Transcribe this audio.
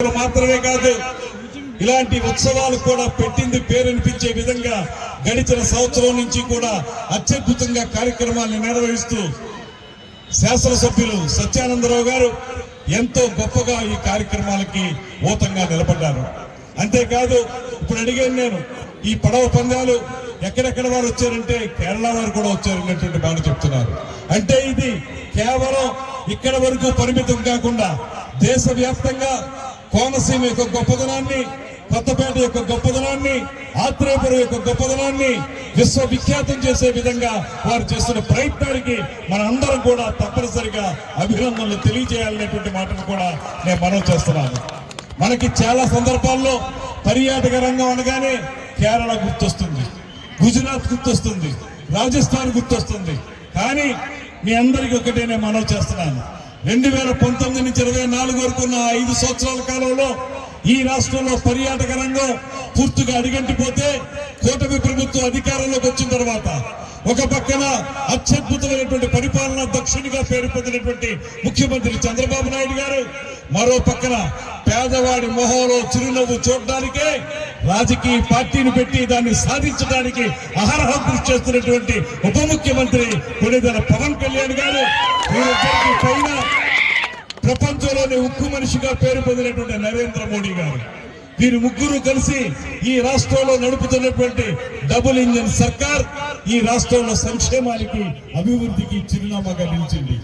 మాత్రమే కాదు ఇలాంటి ఉత్సవాలు కూడా పెట్టింది పేరనిపించే విధంగా గడిచిన సంవత్సరం నుంచి కూడా అత్యద్భుతంగా కార్యక్రమాన్ని నిర్వహిస్తూ శాసనసభ్యులు సత్యానందరావు గారు ఎంతో గొప్పగా ఈ కార్యక్రమాలకి ఊతంగా నిలబడ్డారు. అంతేకాదు ఇప్పుడు అడిగాను నేను ఈ పడవ పందాలు ఎక్కడెక్కడ వారు వచ్చారంటే కేరళ వారు కూడా వచ్చారనేటువంటి మాట చెప్తున్నారు. అంటే ఇది కేవలం ఇక్కడ వరకు పరిమితం కాకుండా దేశవ్యాప్తంగా కోనసీమ యొక్క గొప్పదనాన్ని కొత్తపేట యొక్క గొప్పదనాన్ని ఆత్రేయపురం యొక్క గొప్పదనాన్ని విశ్వవిఖ్యాతం చేసే విధంగా వారు చేస్తున్న ప్రయత్నానికి మన అందరం కూడా తప్పనిసరిగా అభినందనలు తెలియజేయాలనేటువంటి మాటను కూడా నేను మనం చేస్తున్నాను. మనకి చాలా సందర్భాల్లో పర్యాటక రంగం అనగానే కేరళ గుర్తొస్తుంది గుజరాత్ గుర్తొస్తుంది రాజస్థాన్ గుర్తొస్తుంది. కానీ మీ అందరికీ ఒకటే నేను మనవి చేస్తున్నాను. రెండు వేల పంతొమ్మిది నుంచి ఇరవై నాలుగు వరకు ఉన్న ఐదు సంవత్సరాల కాలంలో ఈ రాష్ట్రంలో పర్యాటక రంగం పూర్తిగా అడిగంటిపోతే కూటమి ప్రభుత్వం అధికారంలోకి వచ్చిన తర్వాత ఒక పక్కన అత్యద్భుతమైనటువంటి పరిపాలన దక్షిణిగా పేరు పొందినటువంటి ముఖ్యమంత్రి చంద్రబాబు నాయుడు గారు మరో పక్కన పేదవాడి మొహంలో చిరునవ్వు చూడడానికే రాజకీయ పార్టీని పెట్టి దాన్ని సాధించడానికి అహర్హం కృషి చేస్తున్నటువంటి ఉప ముఖ్యమంత్రి కొనిదల పవన్ కళ్యాణ్ గారు. పైన ప్రపంచంలోనే ఉక్కు మనిషిగా పేరు పొందినటువంటి నరేంద్ర మోడీ గారు. వీరు ముగ్గురు కలిసి ఈ రాష్ట్రంలో నడుపుతున్నటువంటి డబుల్ ఇంజన్ సర్కార్ ఈ రాష్ట్రంలో సంక్షేమానికి అభివృద్ధికి చిరునామాగా నిలిచింది.